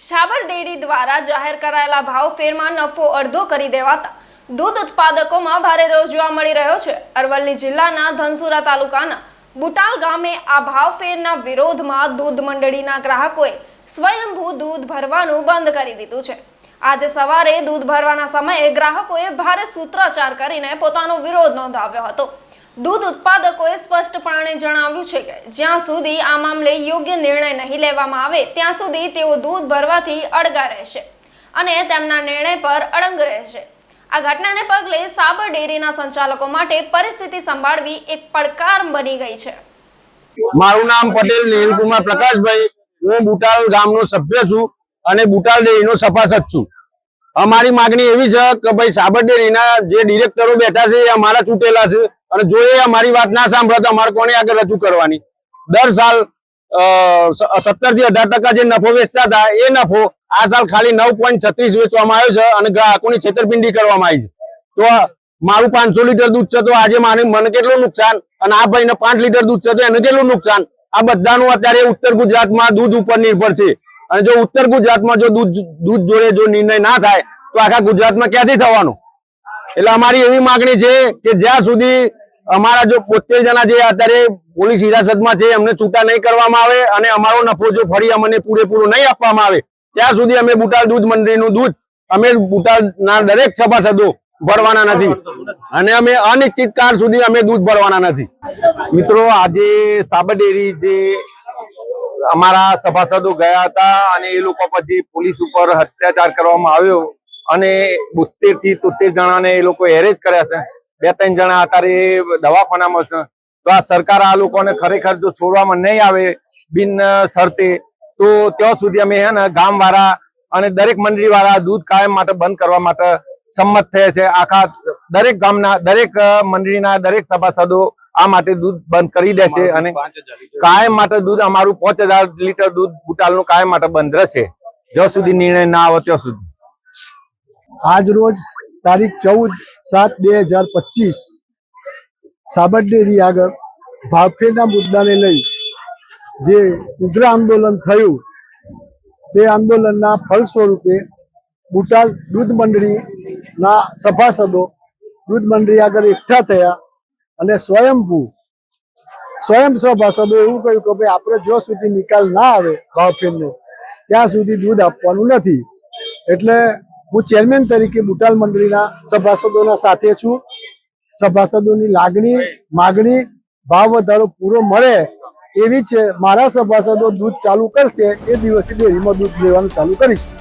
શાબર dairy દ્વારા જાહેર કરાયેલા ભાવ ફેરમાં નફો અડધો કરી દેવાતા. દૂધ ઉત્પાદકોમાં ભારે રોષ જોવા મળી રહ્યો છે. અરવલ્લી જિલ્લાના ધનસુરા તાલુકાના બુટાલ ગામે આ ભાવ ફેરના વિરોધમાં દૂધ મંડળીના ગ્રાહકોએ સ્વયંભૂ દૂધ ભરવાનું બંધ કરી દીધું છે. આજે સવારે દૂધ ભરવાના સમયે ગ્રાહકોએ ભારે સૂત્રોચ્ચાર કરીને પોતાનો વિરોધ નોંધાવ્યો હતો. દૂધ ઉત્પાદકોએ સ્પષ્ટપણે જણાવ્યું છે કે જ્યાં સુધી આ મામલે યોગ્ય નિર્ણય નહીં લેવામાં આવે, ત્યાં સુધી તેઓ દૂધ ભરવાથી અડગા રહેશે અને તેમના નિર્ણય પર અડંગ રહેશે. આ ઘટનાને પગલે સાબર ડેરીના સંચાલકો માટે પરિસ્થિતિ સંભાળવી એક પડકાર બની ગઈ છે. મારું નામ પટેલ નીલકુમાર પ્રકાશભાઈ. હું બુટાલ ગામનો સભ્ય છું અને બુટાલ ડેરીનો સભાસદ છું. અમારી માગણી એવી છે કે ભાઈ સાબર ડેરીના જે ડિરેક્ટરો બેઠા છે એ અમારા ચૂંટેલા છે અને જો એ અમારી વાત ના સાંભળે તો અમારે કોને આગળ રજૂ કરવાની? દર સાલ સત્તરથી અઢાર ટકા જે નફો વેચતા હતા, એ નફો આ સાલ ખાલી નવ પોઈન્ટ છત્રીસ વેચવામાં આવ્યો છે અને ગ્રાહકોની છેતરપિંડી કરવામાં આવી છે. તો મારું પાંચસો લીટર દૂધ છે તો આજે મારે, મને કેટલું નુકસાન? અને આ ભાઈને પાંચ લીટર દૂધ છે તો એને કેટલું નુકસાન? આ બધાનું અત્યારે ઉત્તર ગુજરાતમાં દૂધ ઉપર નિર્ભર છે. અને જો ઉત્તર ગુજરાતમાં જો દૂધ દૂધ જોડે જો નિર્ણય ના થાય, તો આખા ગુજરાતમાં ક્યાંથી થવાનું? એટલે અમારી એવી માગણી છે કે જ્યાં સુધી અમારા જો બોતેર જણા જે અત્યારે પોલીસ હિરાસતમાં છે, એમને છૂટા નહીં કરવામાં આવે અને અમારો નફો જો ફરી અમને પૂરેપૂરો નહીં આપવામાં આવે, ત્યાં સુધી અમે બુટાલ દૂધ મંડળીનું દૂધ અમે બુટાલના દરેક સભાસદો ભરવાના નથી. અને અમે અનિશ્ચિત કાળ સુધી અમે દૂધ ભરવાના નથી. મિત્રો, આજે સાબર ડેરી જે અમારા સભાસદો ગયા હતા અને એ લોકો પછી પોલીસ ઉપર અત્યાચાર કરવામાં આવ્યો અને બોતેરથી તોતેર જણાને એ લોકો એરેજ કર્યા છે. બે ત્રણ જણા અત્યારે દવાખાનામાં છે. તો આ સરકાર આ લોકોને ખરેખર જો છોડવામાં નહીં આવે બિન શરતે, તો ત્યાં સુધી અમે હે ને ગામ અને દરેક મંડળી વાળા દૂધ કાયમ માટે બંધ કરવા માટે સંમત થયા છે. આખા દરેક ગામના દરેક મંડળીના દરેક સભાસદો આ માટે દૂધ બંધ કરી દેશે અને કાયમ માટે દૂધ અમારું પાંચ હજાર લીટર દૂધ બુટાલનું કાયમ માટે બંધ રહેશે. જ્યાં સુધી નિર્ણય ના આવે ત્યાં સુધી. આજ રોજ તારીખ ચૌદ સાત બે હજાર પચીસ સાબર ડેરી આગળ ભાવફેરના મુદ્દાને લઈ જે ઉગ્ર આંદોલન થયું તે આંદોલનના ફળ સ્વરૂપે બુટાલ દૂધ મંડળીના સભાસદો દૂધ મંડળી આગળ એકઠા થયા અને સ્વયંભૂ, સ્વયં સભાસદો એવું કહ્યું કે ભાઈ આપણે જો સુધી નિકાલ ના આવે ભાવફેરનો, ત્યાં સુધી દૂધ આપવાનું નથી. એટલે હું ચેરમેન તરીકે બુટાલ મંડળીના સભાસદોના સાથે છું. સભાસદોની લાગણી, માગણી, ભાવ વધારો પૂરો મળે એવી છે મારા સભાસદો દૂધ ચાલુ કરશે એ દિવસે ડેરીમાં દૂધ લેવાનું ચાલુ કરીશું.